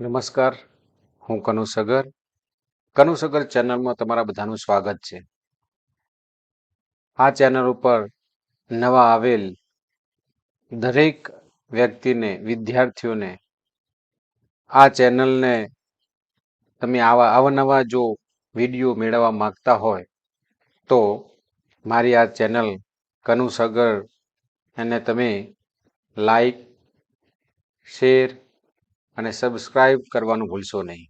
નમસ્કાર. હું કનુ સગર. કનુ સગર ચેનલમાં તમારા બધાનું સ્વાગત છે. આ ચેનલ ઉપર નવા આવેલ દરેક વ્યક્તિને, વિદ્યાર્થીઓને આ ચેનલને તમે આવા, અવનવા જો વીડિયો મેળવવા માંગતા હોય, તો મારી આ ચેનલ કનુ સગર એને તમે લાઈક, શેર અને સબસ્ક્રાઇબ કરવાનું ભૂલશો નહીં.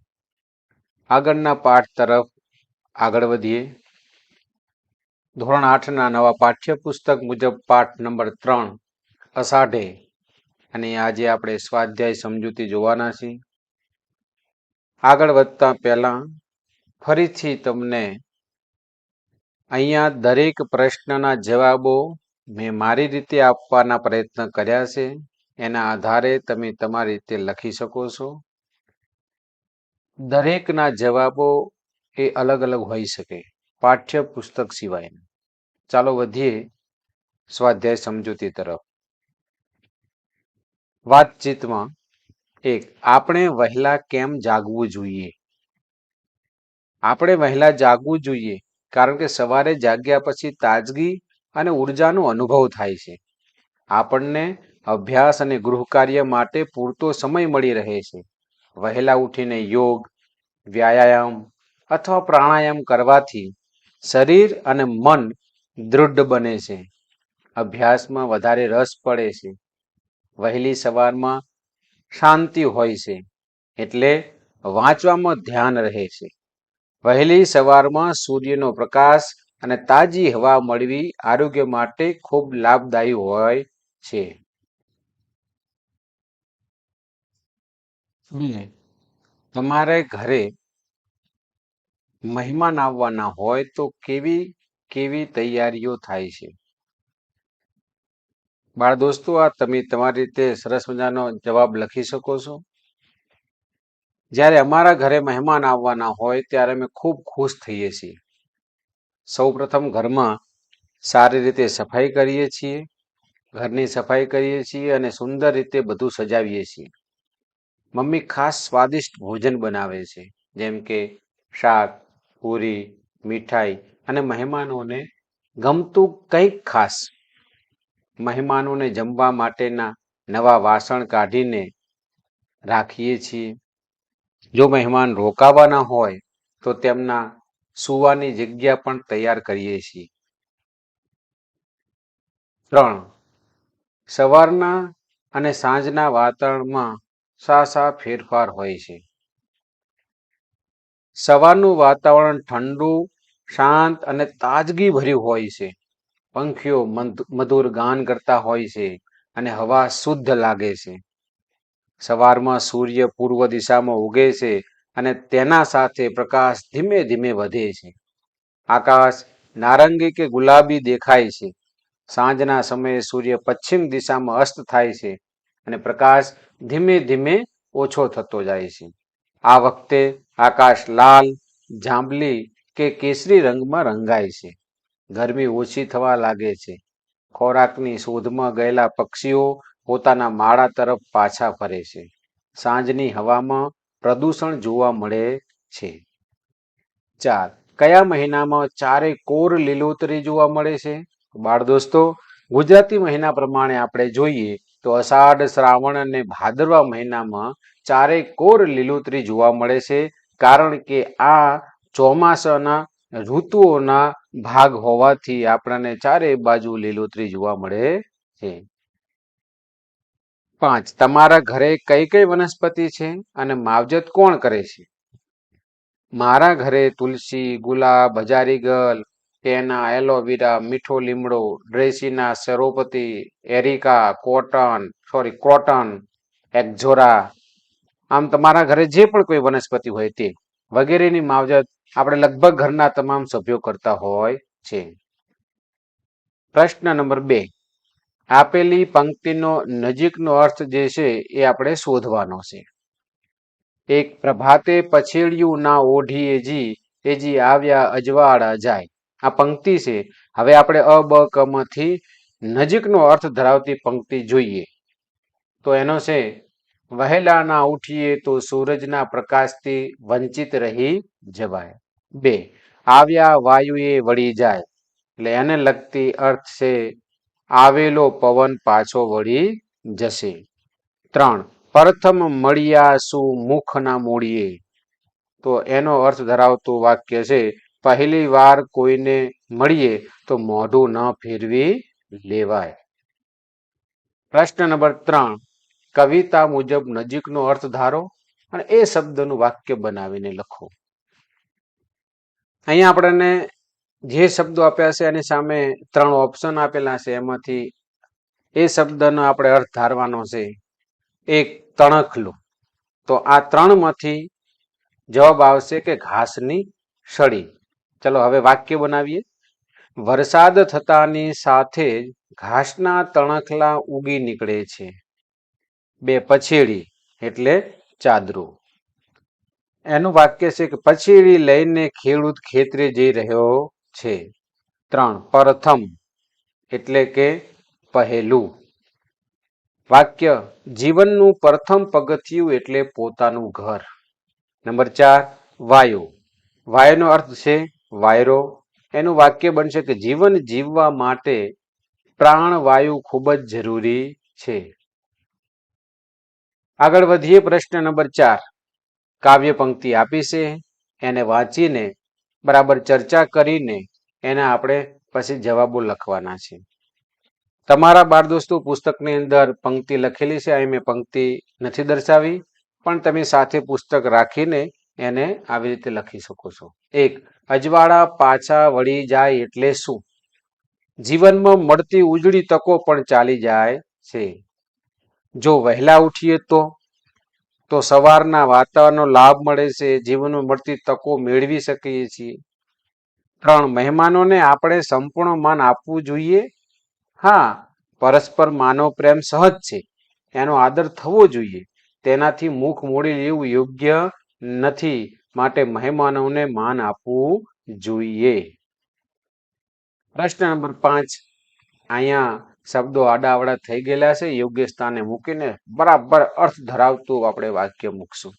આગળના પાઠ તરફ આગળ વધીએ. ધોરણ આઠના નવા પાઠ્યપુસ્તક મુજબ પાઠ નંબર ત્રણ, અષાઢે. અને આજે આપણે સ્વાધ્યાય સમજૂતી જોવાના છીએ. આગળ વધતા પહેલા ફરીથી તમને અહીંયા દરેક પ્રશ્નના જવાબો મેં મારી રીતે આપવાના પ્રયત્ન કર્યા છે. એના આધારે તમે તમારી રીતે લખી શકો છો. દરેકના જવાબો એ અલગ અલગ હોઈ શકે પાઠ્ય પુસ્તક સિવાય ચાલો વધીએ સ્વાધ્યાય સમજૂતી તરફ. વાતચીતમાં એક, આપણે વહેલા કેમ જાગવું જોઈએ? આપણે વહેલા જાગવું જોઈએ કારણ કે સવારે જાગ્યા પછી તાજગી અને ઉર્જાનો અનુભવ થાય છે. આપણને અભ્યાસ અને ગૃહ કાર્ય માટે પૂરતો સમય મળી રહે છે. વહેલા ઉઠીને યોગ, વ્યાયામ અથવા પ્રાણાયામ કરવાથી શરીર અને મન દૃઢ બને છે. અભ્યાસમાં વધારે રસ પડે છે. વહેલી સવારમાં શાંતિ હોય છે, એટલે વાંચવામાં ધ્યાન રહે છે. વહેલી સવારમાં સૂર્યનો પ્રકાશ અને તાજી હવા મળવી આરોગ્ય માટે ખૂબ લાભદાયી હોય છે. તમારે ઘરે મહેમાન આવવાના હોય તો કેવી કેવી તૈયારીઓ થાય છે? બાળ દોસ્તો, આ તમે તમારી રીતે સરસ મજાનો જવાબ લખી શકો છો? જ્યારે અમારા ઘરે મહેમાન આવવાના હોય ત્યારે અમે ખૂબ ખુશ થઈએ છીએ. સૌ પ્રથમ ઘરમાં સારી રીતે સફાઈ કરીએ છીએ, ઘરની સફાઈ કરીએ છીએ અને સુંદર રીતે બધું સજાવીએ છીએ. મમ્મી ખાસ સ્વાદિષ્ટ ભોજન બનાવે છે. જેમ કે શાક, પૂરી, મીઠાઈ અને મહેમાનોને ગમતું કંઈક ખાસ. મહેમાનોને જમવા માટેના નવા વાસણ કાઢીને રાખીએ છીએ. જો મહેમાન રોકાવાના હોય, તો તેમના સુવાની જગ્યા પણ તૈયાર કરીએ છીએ. ત્રણ. સવારના અને સાંજના વાતાવરણમાં શા ફેરફાર હોય છે. સવારનું વાતાવરણ ઠંડુ, શાંત અને તાજગી ભર્યું હોય છે. પંખીઓ મધુર ગાન કરતા હોય છે અને હવા શુદ્ધ લાગે છે. સવારમાં સૂર્ય પૂર્વ દિશામાં ઉગે છે અને તેના સાથે પ્રકાશ ધીમે ધીમે વધે છે. આકાશ નારંગી કે ગુલાબી દેખાય છે. સાંજના સમયે સૂર્ય પશ્ચિમ દિશામાં અસ્ત થાય છે અને પ્રકાશ ધીમે ધીમે ઓછો થતો જાય છે. આ વખતે આકાશ લાલ, જાંબલી કે કેસરી રંગમાં રંગાય છે. ગરમી ઓછી થવા લાગે છે. ખોરાકની શોધમાં ગયેલા પક્ષીઓ પોતાના માળા તરફ પાછા ફરે છે. સાંજની હવામાં પ્રદૂષણ જોવા મળે છે. ચાર. કયા મહિનામાં ચારે કોર લીલોતરી જોવા મળે છે? બાળ દોસ્તો, ગુજરાતી મહિના પ્રમાણે આપણે જોઈએ તો અષાઢ શ્રાવણ અને ભાદરવા મહિનામાં ચારે કોર લીલોતરી જોવા મળે છે, કારણ કે આ ચોમાસાના ઋતુઓના ભાગ હોવાથી આપણને ચારે બાજુ લીલોતરી જોવા મળે છે. પાંચ, તમારા ઘરે કઈ કઈ વનસ્પતિ છે અને માવજત કોણ કરે છે? મારા ઘરે તુલસી, ગુલાબ હજારી ટેના એલોવેરા, મીઠો લીમડો dracaena સરોપતિ areca, cotton sorry cotton, ixora. આમ તમારા ઘરે જે પણ કોઈ વનસ્પતિ હોય તે વગેરેની માવજત આપણે લગભગ ઘરના તમામ સભ્યો કરતા હોય છે. પ્રશ્ન નંબર બે. આપેલી પંક્તિનો નજીકનો અર્થ જે છે એ આપણે શોધવાનો છે. એક પ્રભાતે પછેડિયું ના ઓઢીએ જી એજી આવ્યા અજવાળા જાય. આ પંક્તિ છે. હવે આપણે અ, બ, ક માંથી નજીકનો અર્થ ધરાવતી પંક્તિ જોઈએ. તો એનો છે વહેલા ના ઉઠીએ તો સૂરજના પ્રકાશથી વંચિત રહી જવાય. બે, આવ્યા વાયુએ વળી જાય. એટલે એને લગતી અર્થ છે, આવેલો પવન પાછો વળી જશે. ત્રણ, પ્રથમ મળ્યા શું મુખ ના મૂડીએ તો એનો અર્થ ધરાવતું વાક્ય છે પહેલી વાર કોઈને મળીએ તો મોઢું ન ફેરવી લેવાય. પ્રશ્ન નંબર ત્રણ. કવિતા મુજબ નજીકનો અર્થ ધારો અને એ શબ્દનું વાક્ય બનાવીને લખો. અહીંયા આપણને જે શબ્દો આપ્યા છે એની સામે ત્રણ ઓપ્શન આપેલા છે. એમાંથી એ શબ્દનો આપણે અર્થ ધારવાનો છે. એક, તણખલું. તો આ ત્રણમાંથી જવાબ આવશે કે ઘાસની સળી. ચલો, હવે વાક્ય બનાવીએ. વરસાદ થતાની સાથે જ ઘાસના તણખલા ઉગી નીકળે છે. બે પછેડી, એટલે ચાદરું. એનું વાક્ય છે કે પછેડી લઈને ખેડૂત ખેતરે જઈ રહ્યો છે. ત્રણ, પ્રથમ, એટલે કે પહેલું. વાક્ય, જીવનનું પ્રથમ પગથિયું એટલે પોતાનું ઘર. નંબર ચાર, વાયુ. વાયુનો અર્થ છે વાયરો, એનું વાક્ય બનશે કે જીવન જીવવા માટે પ્રાણવાયુ ખૂબ જ જરૂરી છે. આગળ વધીએ પ્રશ્ન નંબર ચાર. કાવ્ય પંક્તિ આપી છે. એને વાંચીને બરાબર ચર્ચા કરીને એના આપણે પછી જવાબો લખવાના છે. તમારા બાળ દોસ્તો પુસ્તકની અંદર પંક્તિ લખેલી છે. અહીં મેં પંક્તિ નથી દર્શાવી, પણ તમે સાથે પુસ્તક રાખીને એને આવી રીતે લખી શકો છો. એક, અજવાળા પાછા વળી જાય એટલે શું? જીવનમાં મળતી ઉજળી તકો પણ ચાલી જાય છે. જો વહેલા ઉઠીએ તો? તો સવારના વાતાવરણનો લાભ મળે છે, જીવનમાં મળતી તકો મેળવી શકીએ છીએ. ત્રણ, મહેમાનોને આપણે સંપૂર્ણ માન આપવું જોઈએ? હા, પરસ્પર માનવ પ્રેમ સહજ છે. એનો આદર થવો જોઈએ. તેનાથી મુખ મોડી લેવું યોગ્ય નથી. માટે મહેમાનોને માન આપવું જોઈએ. પ્રશ્ન નંબર પાંચ. અહીંયા શબ્દો આડાવડા થઈ ગયેલા છે. યોગ્ય સ્થાને મૂકીને બરાબર અર્થ ધરાવતું આપણે વાક્ય મૂકશું.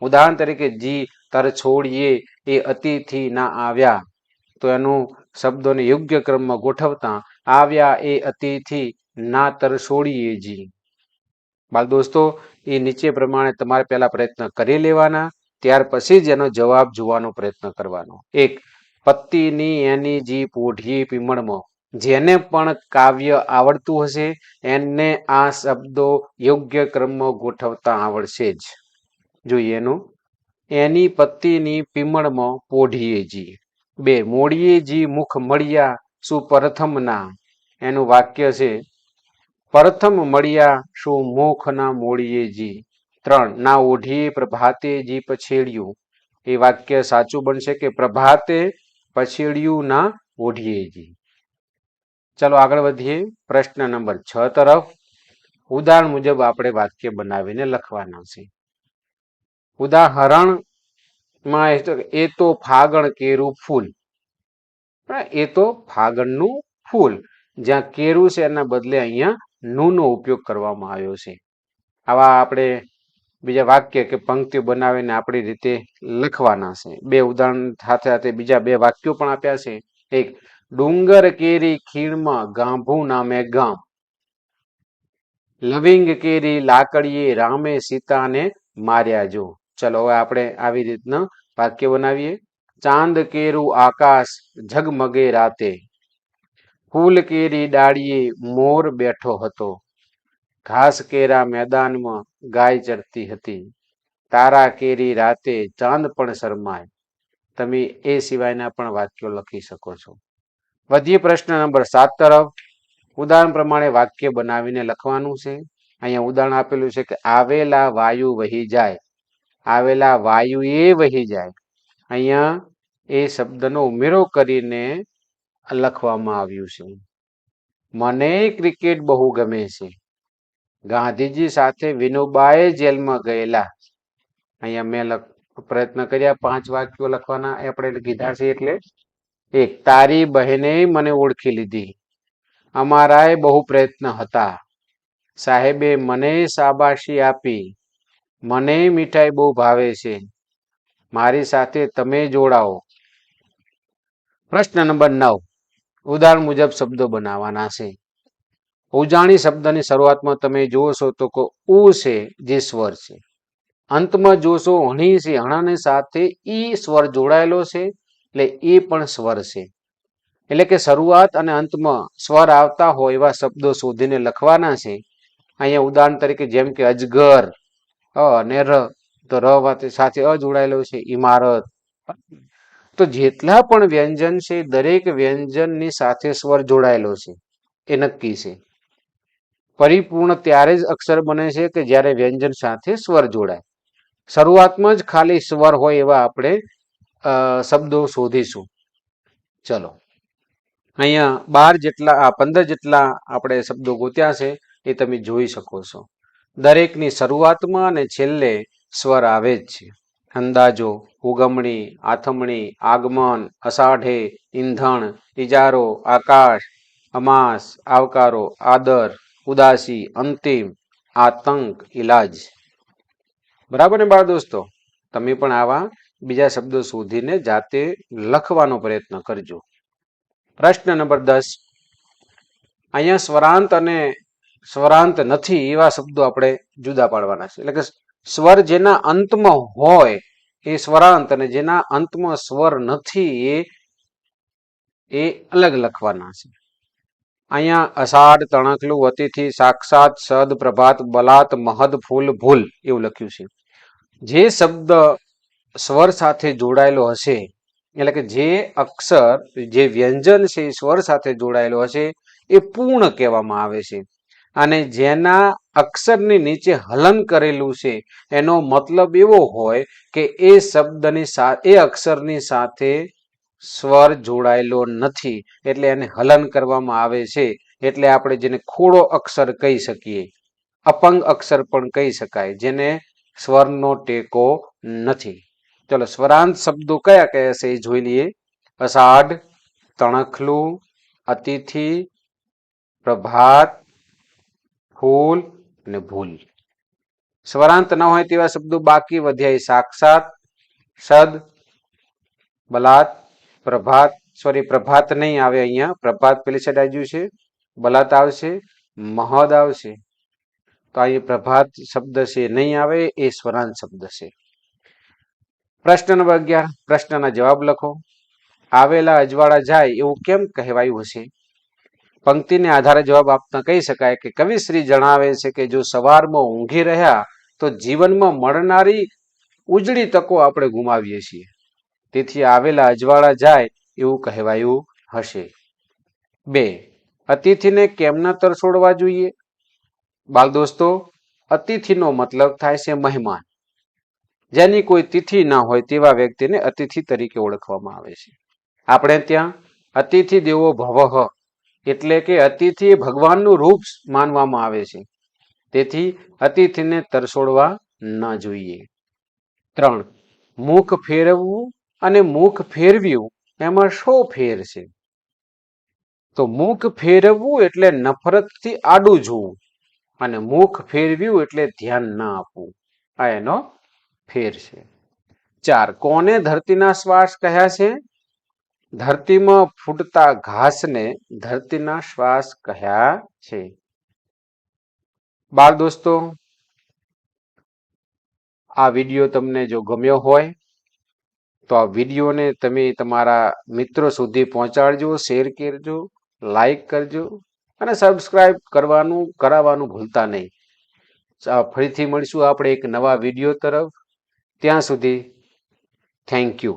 ઉદાહરણ તરીકે, જી, તર છોડીએ એ અતિથિ ના આવ્યા. તો એનું શબ્દોને યોગ્ય ક્રમમાં ગોઠવતા, આવ્યા એ અતિથિ, ના તર છોડીએ જી. બાળ દોસ્તો, એ નીચે પ્રમાણે તમારે પહેલા પ્રયત્ન કરી લેવાના. ત્યાર પછી જ એનો જવાબ જોવાનો પ્રયત્ન કરવાનો. એક, પત્તીની એની જી પોઢી પીમળમાં. જેને પણ કાવ્ય આવડતું હશે, એને આ શબ્દો યોગ્ય ક્રમમાં ગોઠવતા આવડશે જ. જોઈએ એનું. એની પત્તીની પીમળમાં પોઢીએજી બે, મોડીએ જી મુખ મળ્યા શું પ્રથમના એનું વાક્ય છે, પ્રથમ મળ્યા શું મુખ ના મોડીએજી ત્રણ, ના ઓઢીએ પ્રભાતે જી પછેડ્યું એ વાક્ય સાચું બનશે કે પ્રભાતે પછેડ્યું ના ઓઢીએ જી. ચલો આગળ વધીએ. પ્રશ્ન નંબર છ તરફ. ઉદાહરણ મુજબ આપણે વાક્ય બનાવીને લખવાના છે. ઉદાહરણમાં એ તો- ફાગણ કેરું ફૂલ. એ તો ફાગણનું ફૂલ. જ્યાં કેરું છે એના બદલે અહીંયા નો ઉપયોગ કરવામાં આવ્યો છે. આવા આપણે બીજા વાક્ય કે પંક્તિઓ બનાવીને આપણી રીતે લખવાના છે. બે ઉદાહરણ સાથે સાથે બીજા બે વાક્યો પણ આપ્યા છે. એક, ડુંગર કેરી ખીણમાં ગાંભુ નામે ગામ. લવિંગ કેરી લાકડીએ રામે સીતાને માર્યા જો. ચલો, હવે આપણે આવી રીતના વાક્ય બનાવીએ. ચાંદ કેરું આકાશ ઝગમગે રાતે. ફૂલ કેરી ડાળીએ મોર બેઠો હતો. ઘાસ કેરા મેદાનમાં ગાય ચરતી હતી. તારા કેરી રાતે ચાંદ પણ શરમાય. તમે એ સિવાયના પણ વાક્યો લખી શકો છો. વધીએ પ્રશ્ન નંબર સાત તરફ. ઉદાહરણ પ્રમાણે વાક્ય બનાવીને લખવાનું છે. અહીંયા ઉદાહરણ આપેલું છે કે આવેલા વાયુ વહી જાય. આવેલા વાયુ એ વહી જાય. અહીંયા એ શબ્દનો ઉમેરો કરીને લખવામાં આવ્યું છે. મને ક્રિકેટ બહુ ગમે છે. ગાંધીજી સાથે વિનોબાએ જેલમાં ગયેલા. અહીંયા મેં પ્રયત્ન કર્યા, પાંચ વાક્યો લખવાના, આપણે કીધા છે એટલે, એક તારી બહેને મને ઓળખી લીધી. અમારાય બહુ પ્રયત્ન હતા. સાહેબે મને શાબાશી આપી. મને મીઠાઈ બહુ ભાવે છે. મારી સાથે તમે જોડાઓ. પ્રશ્ન નંબર નવ. ઉદાહરણ મુજબ શબ્દો બનાવવાના છે. ઉજાણી શબ્દની શરૂઆતમાં તમે જોશો તો કે ઉ છે જે સ્વર છે. અંતમાં જોશો, હણી છે હણાની સાથે ઈ સ્વર જોડાયેલો છે, એટલે એ પણ સ્વર છે. એટલે કે શરૂઆત અને અંતમાં સ્વર આવતા હોય એવા શબ્દો શોધીને લખવાના છે. અહીંયા ઉદાહરણ તરીકે જેમ કે અજગર અને ર, તો ર સાથે અ જોડાયેલો છે ઇમારત તો જેટલા પણ વ્યંજન છે, દરેક વ્યંજનની સાથે સ્વર જોડાયેલો છે. એ નક્કી છે. પરિપૂર્ણ ત્યારે જ અક્ષર બને છે કે જ્યારે વ્યંજન સાથે સ્વર જોડાય. શરૂઆતમાં જ ખાલી સ્વર હોય એવા આપણે શબ્દો શોધીશું. ચલો. અહીંયા બાર જેટલા, આ પંદર જેટલા આપણે શબ્દો ગોત્યા છે, એ તમે જોઈ શકો છો. દરેકની શરૂઆતમાં અને છેલ્લે સ્વર આવે જ છે. અંદાજો, ઉગમણી, આથમણી, આગમન, અષાઢે ઈંધણ ઇજારો, આકાશ, અમાસ, આવકારો, આદર ઉદાસી, અંતિમ, આતંક ઇલાજ બરાબર ને બાળ દોસ્તો? તમે પણ આવા બીજા શબ્દો શોધીને જાતે લખવાનો પ્રયત્ન કરજો. પ્રશ્ન નંબર દસ. અહીંયા સ્વરાંત અને સ્વરાંત નથી એવા શબ્દો આપણે જુદા પાડવાના છે. એટલે કે સ્વર જેના અંતમાં હોય એ સ્વરાંત અને જેના અંતમાં સ્વર નથી એ એ અલગ લખવાના છે. અહીંયા અષાઢ તણખલું વતીથી સાક્ષાત સદ પ્રભાત બલાત મહદ ફૂલ ભૂલ એવું લખ્યું છે. જે શબ્દ સ્વર સાથે જોડાયેલો હશે, એટલે કે જે અક્ષર, જે વ્યંજન છે એ સ્વર સાથે જોડાયેલો હશે, એ પૂર્ણ કહેવામાં આવે છે. અને જેના અક્ષરની નીચે હલન કરેલું છે, એનો મતલબ એવો હોય કે એ શબ્દની સા, એ અક્ષરની સાથે સ્વર જોડાયેલો નથી એટલે એને હલન કરવામાં આવે છે એટલે આપણે જેને ખોડો અક્ષર કહી શકીએ, અપંગ અક્ષર પણ કહી શકાય, જેને સ્વરનો ટેકો નથી. ચલો, સ્વરાંત શબ્દો કયા કયા છે એ જોઈ લઈએ. અષાઢ, તણખલું, અતિથિ, પ્રભાત, ફૂલ અને ભૂલ. સ્વરાંત ન હોય તેવા શબ્દો બાકી વધ્યા સાક્ષાત, સદ, બલાત પ્રભાત સોરી પ્રભાત નહીં આવે અહીંયા. પ્રભાત પેલી સાઈડ આવ્યું છે. બલાત આવશે. મહદ આવશે. તો અહીં પ્રભાત શબ્દ છે. નહીં આવે, એ સ્વરાંત શબ્દ છે. પ્રશ્ન નંબર અગિયાર. પ્રશ્નના જવાબ લખો. આવેલા અજવાળા જાય એવું કેમ કહેવાયું હશે? પંક્તિને આધારે જવાબ આપતા કહી શકાય કે કવિશ્રી જણાવે છે કે જો સવારમાં ઊંઘી રહ્યા તો જીવનમાં મળનારી ઉજળી તકો આપણે ગુમાવીએ છીએ. તેથી આવેલા અજવાળા જાય એવું કહેવાયું હશે. બે, અતિથિને કેમ તરસોડવા જોઈએ? બાલ દોસ્તો, અતિથિનો મતલબ થાય છે મહેમાન. જેની કોઈ તિથિ ના હોય તેવા વ્યક્તિને અતિથિ તરીકે ઓળખવામાં આવે છે. આપણે ત્યાં અતિથિ દેવો ભવહ એટલે કે અતિથિ ભગવાનનું રૂપ માનવામાં આવે છે. તેથી અતિથિને તરસોડવા ન જોઈએ. ત્રણ, મુખ ફેરવવું અને મુખ ફેરવ્યું, એમાં શો ફેર છે? તો મુખ ફેરવવું એટલે નફરતથી આડું જોવું અને મુખ ફેરવ્યું એટલે ધ્યાન ના આપવું. આ એનો ફેર છે. ચાર, કોને ધરતીના શ્વાસ કહ્યા છે? ધરતીમાં ફૂટતા ઘાસને ધરતીના શ્વાસ કહ્યા છે. બાળ દોસ્તો, આ વીડિયો તમને જો ગમ્યો હોય તો આ વિડીયોને તમે તમારા મિત્રો સુધી પહોંચાડજો, શેર કરજો, લાઈક કરજો અને સબસ્ક્રાઈબ કરવાનું, કરાવવાનું ભૂલતા નહીં. ફરીથી મળીશું આપણે એક નવા વીડિયો તરફ. ત્યાં સુધી થેન્ક યુ.